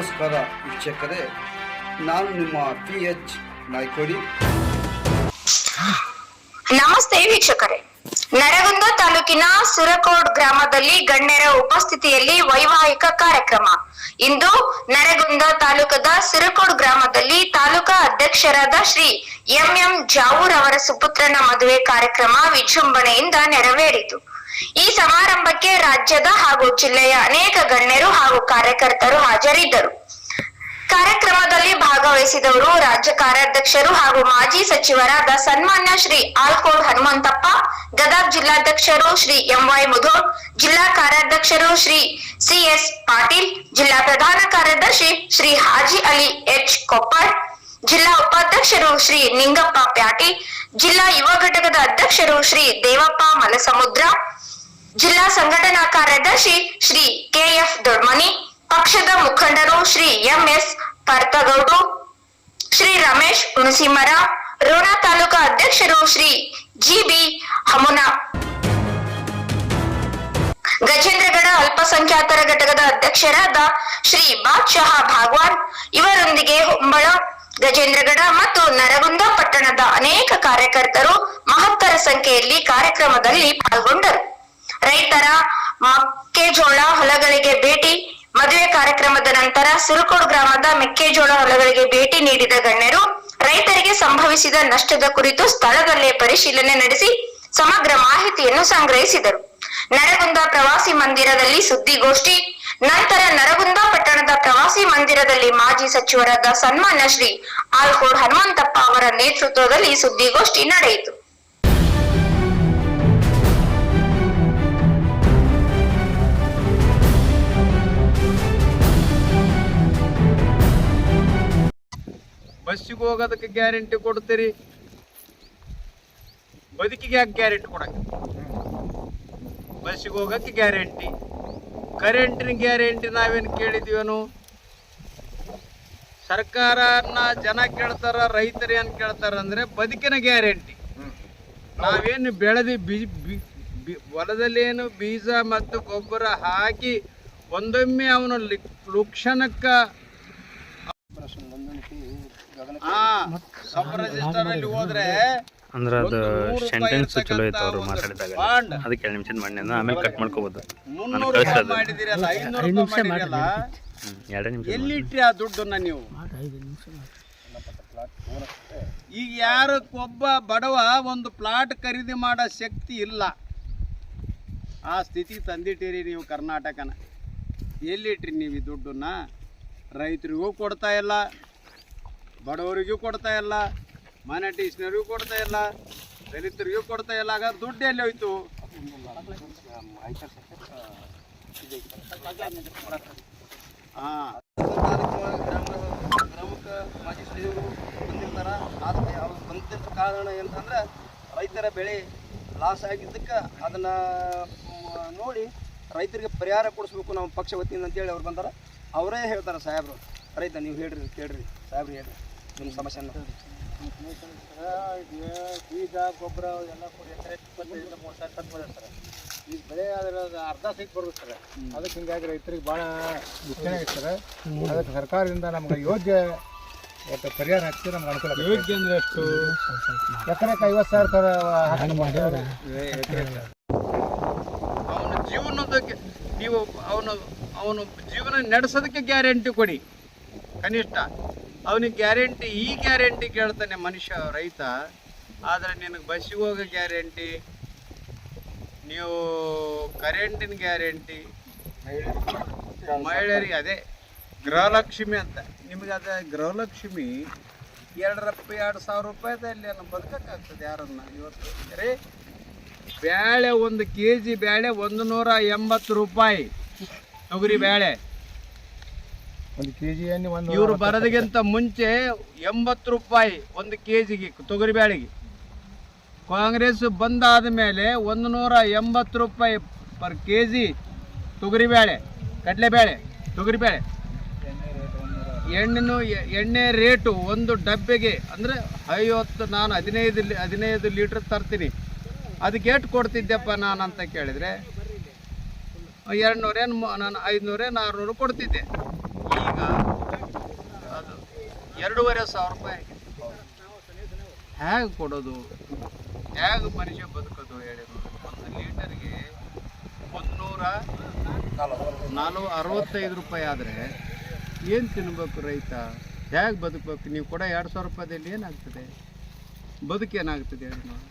ನಮಸ್ಕಾರ ವೀಕ್ಷಕರೇ, ನಾನು ನಿಮ್ಮ ಪಿ ಎಚ್ ನಾಯ್ಕೋಡಿ. ನಮಸ್ತೆ ವೀಕ್ಷಕರೇ. ನರಗುಂದ ತಾಲೂಕಿನ ಸುರಕೋಡ್ ಗ್ರಾಮದಲ್ಲಿ ಗಣ್ಯರ ಉಪಸ್ಥಿತಿಯಲ್ಲಿ ವೈವಾಹಿಕ ಕಾರ್ಯಕ್ರಮ. ಇಂದು ನರಗುಂದ ತಾಲೂಕದ ಸಿರಕೋಡ್ ಗ್ರಾಮದಲ್ಲಿ ತಾಲೂಕಾ ಅಧ್ಯಕ್ಷರಾದ ಶ್ರೀ ಎಂಎಂ ಜಾವೂರ್ ಅವರ ಸುಪುತ್ರನ ಮದುವೆ ಕಾರ್ಯಕ್ರಮ ವಿಜೃಂಭಣೆಯಿಂದ ನೆರವೇರಿತು. ಈ ಸಮಾರಂಭಕ್ಕೆ ರಾಜ್ಯದ ಹಾಗೂ ಜಿಲ್ಲೆಯ ಅನೇಕ ಗಣ್ಯರು ಹಾಗೂ ಕಾರ್ಯಕರ್ತರು ಹಾಜರಿದ್ದರು. ಕಾರ್ಯಕ್ರಮದಲ್ಲಿ ಭಾಗವಹಿಸಿದವರು ರಾಜ್ಯ ಕಾರ್ಯಾಧ್ಯಕ್ಷರು ಹಾಗೂ ಮಾಜಿ ಸಚಿವರಾದ ಸನ್ಮಾನ್ಯ ಶ್ರೀ ಆಲ್ಕೋಡ್ ಹನುಮಂತಪ್ಪ, ಗದಗ್ ಜಿಲ್ಲಾಧ್ಯಕ್ಷರು ಶ್ರೀ ಎಂವೈ ಮುಧೋಳ್, ಜಿಲ್ಲಾ ಕಾರ್ಯಾಧ್ಯಕ್ಷರು ಶ್ರೀ ಸಿಎಸ್ ಪಾಟೀಲ್, ಜಿಲ್ಲಾ ಪ್ರಧಾನ ಕಾರ್ಯದರ್ಶಿ ಶ್ರೀ ಹಾಜಿ ಅಲಿ ಎಚ್ ಕೊಪ್ಪಳ್, ಜಿಲ್ಲಾ ಉಪಾಧ್ಯಕ್ಷರು ಶ್ರೀ ನಿಂಗಪ್ಪ ಪ್ಯಾಟಿ, ಜಿಲ್ಲಾ ಯುವ ಘಟಕದ ಅಧ್ಯಕ್ಷರು ಶ್ರೀ ದೇವಪ್ಪ ಮಲಸಮುದ್ರ, ಜಿಲ್ಲಾ ಸಂಘಟನಾ ಕಾರ್ಯದರ್ಶಿ ಶ್ರೀ ಕೆಎಫ್ ದೊಡ್ಮನಿ ಪಕ್ಷದ ಮುಖಂಡರು ಶ್ರೀ ಎಂಎಸ್ ಪರ್ತಗೌಡು ಶ್ರೀ ರಮೇಶ್ ಹುಣಸಿಮರ, ರೋಣ ತಾಲೂಕಾ ಅಧ್ಯಕ್ಷರು ಶ್ರೀ ಜಿಬಿ ಹಮುನ. ಗಜೇಂದ್ರಗಡ ಅಲ್ಪಸಂಖ್ಯಾತರ ಘಟಕದ ಅಧ್ಯಕ್ಷರಾದ ಶ್ರೀ ಬಾದ್ಶಾಹ ಭಾಗವಾನ್, ಇವರೊಂದಿಗೆ ಹೊಂಬಳ, ಗಜೇಂದ್ರಗಡ ಮತ್ತು ನರಗುಂದ ಪಟ್ಟಣದ ಅನೇಕ ಕಾರ್ಯಕರ್ತರು ಮಹತ್ತರ ಸಂಖ್ಯೆಯಲ್ಲಿ ಕಾರ್ಯಕ್ರಮದಲ್ಲಿ ಪಾಲ್ಗೊಂಡರು. ರೈತರ ಮೆಕ್ಕೆಜೋಳ ಹೊಲಗಳಿಗೆ ಭೇಟಿ ಸುರಕೋಡ್ ಗ್ರಾಮದ ಮೆಕ್ಕೆಜೋಳ ಹೊಲಗಳಿಗೆ ಭೇಟಿ ನೀಡಿದ ಗಣ್ಯರು, ರೈತರಿಗೆ ಸಂಭವಿಸಿದ ನಷ್ಟದ ಕುರಿತು ಸ್ಥಳದಲ್ಲೇ ಪರಿಶೀಲನೆ ನಡೆಸಿ ಸಮಗ್ರ ಮಾಹಿತಿಯನ್ನು ಸಂಗ್ರಹಿಸಿದರು. ನರಗುಂದ ಪ್ರವಾಸಿ ಮಂದಿರದಲ್ಲಿ ಸುದ್ದಿಗೋಷ್ಠಿ, ನಂತರ ನರಗುಂದ ಪಟ್ಟಣದ ಪ್ರವಾಸಿ ಮಂದಿರದಲ್ಲಿ ಮಾಜಿ ಸಚಿವರಾದ ಸನ್ಮಾನ್ಯ ಶ್ರೀ ಆಲ್ಕೋಡ್ ಹನುಮಂತಪ್ಪ ಅವರ ನೇತೃತ್ವದಲ್ಲಿ ಸುದ್ದಿಗೋಷ್ಠಿ ನಡೆಯಿತು. ಬಸ್ಸಿಗೆ ಹೋಗೋದಕ್ಕೆ ಗ್ಯಾರಂಟಿ ಕೊಡ್ತೀರಿ? ಬದುಕಿಗೆ ಯಾಕೆ ಗ್ಯಾರಂಟಿ ಕೊಡಕ್ಕೆ? ಬಸ್ಸಿಗೆ ಹೋಗಕ್ಕೆ ಗ್ಯಾರಂಟಿ. ಕರೆಂಟಿನ ಗ್ಯಾರಂಟಿ ನಾವೇನು ಕೇಳಿದ್ವೇನು ಸರ್ಕಾರನ ಜನ ಕೇಳ್ತಾರ, ರೈತರು ಏನು ಕೇಳ್ತಾರ ಅಂದ್ರೆ ಬದುಕಿನ ಗ್ಯಾರಂಟಿ. ನಾವೇನು ಬೆಳೆದು ಬೀ ಹೊಲದಲ್ಲೇನು ಬೀಜ ಮತ್ತು ಗೊಬ್ಬರ ಹಾಕಿ ಒಂದೊಮ್ಮೆ ಅವನು ಲುಕ್ಷಣಕ್ಕ ಸಬ್ ರಿಜಿಸ್ಟರ್ ಅಲ್ಲಿ ಹೋದ್ರೆ ಅಂದ್ರೆ ಅದು ಸೆಂಟೆನ್ಸ್ ಚಲೋ ಐತೆ ಅವ್ರು ಮಾತಾಡಿದಾಗ. ಅದಕ್ಕೆ ಎರಡು ನಿಮಿಷದ ಮಾಡಿ ಆಮೇಲೆ ಕಟ್ ಮಾಡ್ಕೋಬೋದು. ನಾನು ಕಳ್ಸಿ ರೂಪಾಯಿ ಅದು. ಮಾಡಿದಿರಲ್ಲ ಐನೂರು ರೂಪಾಯಿ ಹ್ಮ್, ನಿಮಿಷ ಎಲ್ಲಿಟ್ರಿ ಆ ದುಡ್ಡನ್ನ ನೀವು? ಈಗ ಯಾರು ಒಬ್ಬ ಬಡವ ಒಂದು ಪ್ಲಾಟ್ ಖರೀದಿ ಮಾಡೋ ಶಕ್ತಿ ಇಲ್ಲ. ಆ ಸ್ಥಿತಿ ತಂದಿಟ್ಟಿರಿ ನೀವು ಕರ್ನಾಟಕನ. ಎಲ್ಲಿಟ್ರಿ ನೀವು ಈ ದುಡ್ಡನ್ನ? ರೈತರಿಗೂ ಕೊಡ್ತಾ ಇಲ್ಲ. ಬಡವರಿಗೂ ಕೊಡ್ತಾ ಇಲ್ಲ, ಮನೆ ಟೀಚರ್ರಿಗೂ ಕೊಡ್ತಾ ಇಲ್ಲ, ದಲಿತರಿಗೂ ಕೊಡ್ತಾ ಇಲ್ಲ ಆಗ ದುಡ್ಡು ಎಲ್ಲಿ ಹೋಯ್ತು? ಗ್ರಾಮಕ್ಕೆ ಮಾಜಿ ಸಚಿವರು ಬಂದಿರ್ತಾರ. ಆದರೆ ಅವ್ರು ಬಂದಿದ್ದ ಕಾರಣ ಏನಂತಂದ್ರೆ ರೈತರ ಬೆಳೆ ಲಾಸ್ ಆಗಿದ್ದಕ್ಕೆ ಅದನ್ನು ನೋಡಿ ರೈತರಿಗೆ ಪರಿಹಾರ ಕೊಡಿಸ್ಬೇಕು ನಮ್ಮ ಪಕ್ಷ ವತಿಯಿಂದ ಅಂತೇಳಿ ಅವ್ರು ಬಂದಾರ. ಅವರೇ ಹೇಳ್ತಾರೆ ಸಾಹೇಬ್ರು, ರೈತ ನೀವು ಹೇಳ್ರಿ, ಕೇಳ್ರಿ, ಸಾಹೇಬ್ರು ಹೇಳ್ರಿ. ನಿಮ್ಮ ಸಮಸ್ಯೆನ ಬೀಜ ಗೊಬ್ಬರ ಎಲ್ಲ ಕೊಡಿ ಎಕರೆ ಇಪ್ಪತ್ತೈದರಿಂದ ಮೂರು ಸಾವಿರ ಖರ್ಚು ಮಾಡಿರ್ತಾರೆ ಈಗ ಬೆಳೆ ಅದರ ಅರ್ಧ ಸೈಟ್ ಬರುತ್ತೆ ಅದಕ್ಕೆ ಹಿಂಗಾಗಿ ರೈತರಿಗೆ ಭಾಳ ದುಃಖನೇ ಆಗ್ತದೆ ಅದಕ್ಕೆ ಸರ್ಕಾರದಿಂದ ನಮ್ಗೆ ಯೋಗ್ಯ ಒಟ್ಟು ಪರಿಹಾರ ಹಚ್ಚಿ ನಮ್ಗೆ ಅನುಕೂಲ ಯೋಗ್ಯ ಅಂದ್ರೆ ಎಷ್ಟು? ಎಕರೆಗೆ ಐವತ್ತು ಸಾವಿರ ಅವನ ಜೀವನದಕ್ಕೆ ನೀವು ಅವನು ಅವನು ಜೀವನ ನಡೆಸೋದಕ್ಕೆ ಗ್ಯಾರಂಟಿ ಕೊಡಿ. ಕನಿಷ್ಠ. ಅವನಿಗೆ ಗ್ಯಾರಂಟಿ, ಈ ಗ್ಯಾರಂಟಿ ಕೇಳ್ತಾನೆ ಮನುಷ್ಯ ರೈತ. ಆದರೆ ನಿನಗೆ ಬಸ್ಸಿಗೆ ಹೋಗೋ ಗ್ಯಾರಂಟಿ, ನೀವು ಕರೆಂಟಿನ ಗ್ಯಾರಂಟಿ, ಮಹಿಳೆಯರಿಗೆ ಅದೇ ಗೃಹಲಕ್ಷ್ಮಿ ಅಂತ. ನಿಮಗೆ ಅದೇ ಗೃಹಲಕ್ಷ್ಮಿ ಎರಡರಪ್ಪ ಎರಡು ಸಾವಿರ ರೂಪಾಯಿದಲ್ಲಿ ಅಲ್ಲಿ ಬದುಕಕ್ಕಾಗ್ತದೆ ಯಾರನ್ನ ಇವತ್ತು? ರೀ ಬ್ಯಾಳೆ ಒಂದು ಕೆ ಜಿ ಬ್ಯಾಳೆ ಒಂದು ನೂರ ಎಂಬತ್ತು ರೂಪಾಯಿ ತೊಗರಿ ಬ್ಯಾಳೆ. ಒಂದು ಒಂದು ಇವರು ಬರೋದಕ್ಕಿಂತ ಮುಂಚೆ ಎಂಬತ್ತು ರೂಪಾಯಿ ಒಂದು ಕೆ ಜಿಗೆ ತೊಗರಿ ಬ್ಯಾಳಿಗೆ. ಕಾಂಗ್ರೆಸ್ ಬಂದಾದ ಮೇಲೆ ಒಂದು ನೂರ ಎಂಬತ್ತು ರೂಪಾಯಿ ಪರ್ ಕೆ ಜಿ ತೊಗರಿಬೇಳೆ ಕಡಲೆಬೇಳೆ ತೊಗರಿಬೇಳೆ ಎಣ್ಣೆನು ಎಣ್ಣೆ ರೇಟು ಒಂದು ಡಬ್ಬೆಗೆ ಅಂದರೆ ಐವತ್ತು ನಾನು ಹದಿನೈದು ಲಿ- ಹದಿನೈದು ಲೀಟ್ರ್ ತರ್ತೀನಿ. ಅದಕ್ಕೆ ಎಷ್ಟು ಕೊಡ್ತಿದ್ದೆಪ್ಪ ನಾನು ಅಂತ ಕೇಳಿದರೆ ಎರಡು ನೂರೇನು ನಾನು ಐದುನೂರೇನು ಆರುನೂರು ಕೊಡ್ತಿದ್ದೆ. ಎರಡೂವರೆ ಸಾವಿರ ರೂಪಾಯಿ ಆಗಿತ್ತು ಹೇಗೆ ಕೊಡೋದು? ಹೇಗೆ ಮನುಷ್ಯ ಬದುಕೋದು ಹೇಳಿ. ಒಂದು ಲೀಟರ್ಗೆ ಮುನ್ನೂರ ನಾಲ್ಕು ಅರವತ್ತೈದು ರೂಪಾಯಿ ಆದರೆ ಏನು ತಿನ್ಬೇಕು ರೈತ? ಹೇಗೆ ಬದುಕಬೇಕು? ನೀವು ಕೂಡ ಎರಡು ಸಾವಿರ ರೂಪಾಯಿದಲ್ಲಿ ಏನಾಗ್ತದೆ? ಬದುಕೇನಾಗ್ತದೆ ಹೇಳಿ ನೋಡಿ.